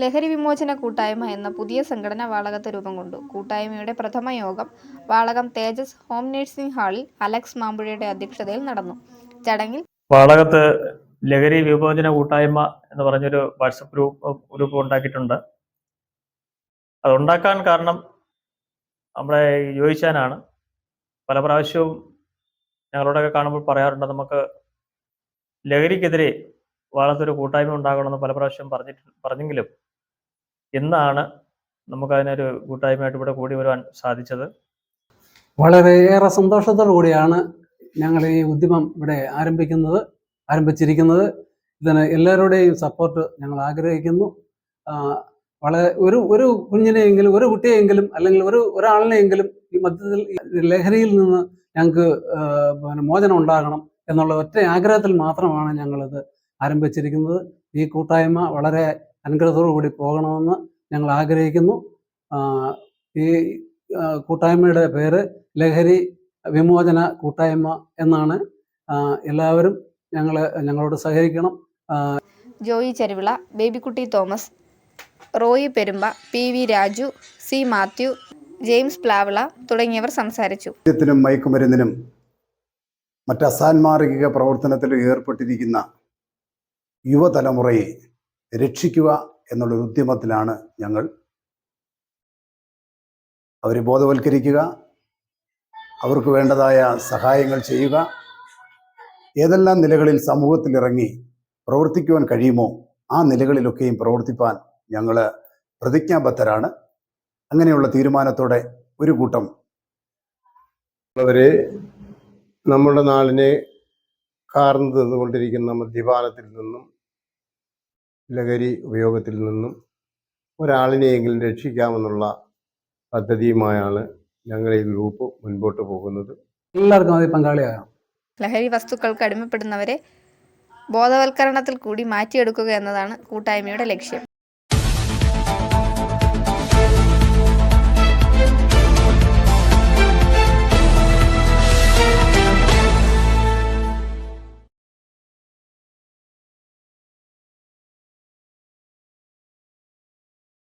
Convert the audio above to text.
ലഹരി വിമോചന കൂട്ടായ്മ എന്ന പുതിയ സംഘടന വാളകത്ത് രൂപം കൊണ്ടു. കൂട്ടായ്മയുടെ പ്രഥമ യോഗം വാളകം തേജസ് ഹോം നഴ്സിംഗ് ഹാളിൽ അലക്സ് മാമ്പുഴയുടെ അധ്യക്ഷതയിൽ നടന്നു. ചടങ്ങിൽ വാളകത്ത് ലഹരി വിമോചന കൂട്ടായ്മ എന്ന് പറഞ്ഞൊരു വാട്സപ്പ് ഗ്രൂപ്പ് ഗ്രൂപ്പ് ഉണ്ടാക്കിയിട്ടുണ്ട്. അതുണ്ടാക്കാൻ കാരണം നമ്മുടെ യോജിച്ചാനാണ്. പല പ്രാവശ്യവും ഞങ്ങളോടൊക്കെ കാണുമ്പോൾ പറയാറുണ്ട് നമുക്ക് ലഹരിക്കെതിരെ വാളത്തൊരു കൂട്ടായ്മ ഉണ്ടാകണമെന്ന് പല പ്രാവശ്യം പറഞ്ഞിട്ട് പറഞ്ഞെങ്കിലും ഇന്നാണ് നമുക്കതിനൊരു കൂട്ടായ്മയായിട്ട് ഇവിടെ കൂടി വരുവാൻ സാധിച്ചത്. വളരെയേറെ സന്തോഷത്തോടു കൂടിയാണ് ഞങ്ങൾ ഈ ഉദ്യമം ഇവിടെ ആരംഭിക്കുന്നത് ആരംഭിച്ചിരിക്കുന്നത്. ഇതിന് എല്ലാവരുടെയും സപ്പോർട്ട് ഞങ്ങൾ ആഗ്രഹിക്കുന്നു. വളരെ ഒരു ഒരു കുഞ്ഞിനെയെങ്കിലും ഒരു കുട്ടിയെങ്കിലും അല്ലെങ്കിൽ ഒരു ഒരാളിനെയെങ്കിലും ഈ മധ്യത്തിൽ ലഹരിയിൽ നിന്ന് ഞങ്ങൾക്ക് പിന്നെ മോചനം ഉണ്ടാകണം എന്നുള്ള ഒറ്റ ആഗ്രഹത്തിൽ മാത്രമാണ് ഞങ്ങളിത് ആരംഭിച്ചിരിക്കുന്നത്. ഈ കൂട്ടായ്മ വളരെ അനുഗ്രഹത്തോടു കൂടി പോകണമെന്ന് ഞങ്ങൾ ആഗ്രഹിക്കുന്നു. ഈ കൂട്ടായ്മയുടെ പേര് ലഹരി വിമോചന കൂട്ടായ്മ എന്നാണ്. എല്ലാവരും ഞങ്ങൾ ഞങ്ങളോട് സഹകരിക്കണം. Joy Cheruvila Babykutty Thomas Roy Perumba P V Raju C Mathew James Plavila തുടങ്ങിയവർ സംസാരിച്ചു. ത്തിനും മയക്കുമരുന്നിനും മറ്റ് അസാൻമാർഗിക പ്രവർത്തനത്തിലും ഏർപ്പെട്ടിരിക്കുന്ന യുവതലമുറയെ രക്ഷിക്കുക എന്നുള്ളൊരു ഉദ്യമത്തിലാണ് ഞങ്ങൾ അവരെ ബോധവൽക്കരിക്കുക അവർക്ക് വേണ്ടതായ സഹായങ്ങൾ ചെയ്യുക. ഏതെല്ലാം നിലകളിൽ സമൂഹത്തിലിറങ്ങി പ്രവർത്തിക്കുവാൻ കഴിയുമോ ആ നിലകളിലൊക്കെയും പ്രവർത്തിപ്പാൻ ഞങ്ങൾ പ്രതിജ്ഞാബദ്ധരാണ്. അങ്ങനെയുള്ള തീരുമാനത്തോടെ ഒരു കൂട്ടം ഉള്ളവരെ നമ്മുടെ നാടിനെ കാർന്നു തന്നുകൊണ്ടിരിക്കുന്ന മദ്യപാനത്തിൽ നിന്നും ലഹരി ഉപയോഗത്തിൽ നിന്നും ഒരാളിനെയെങ്കിലും രക്ഷിക്കാമെന്നുള്ള പദ്ധതിയുമായാണ് ഞങ്ങൾ ഈ ഗ്രൂപ്പ് മുൻപോട്ട് പോകുന്നത്. എല്ലാവർക്കും അതിൽ പങ്കാളിയാകാം. ലഹരി വസ്തുക്കൾക്ക് അടിമപ്പെടുന്നവരെ ബോധവൽക്കരണത്തിൽ കൂടി മാറ്റിയെടുക്കുക എന്നതാണ് കൂട്ടായ്മയുടെ ലക്ഷ്യം.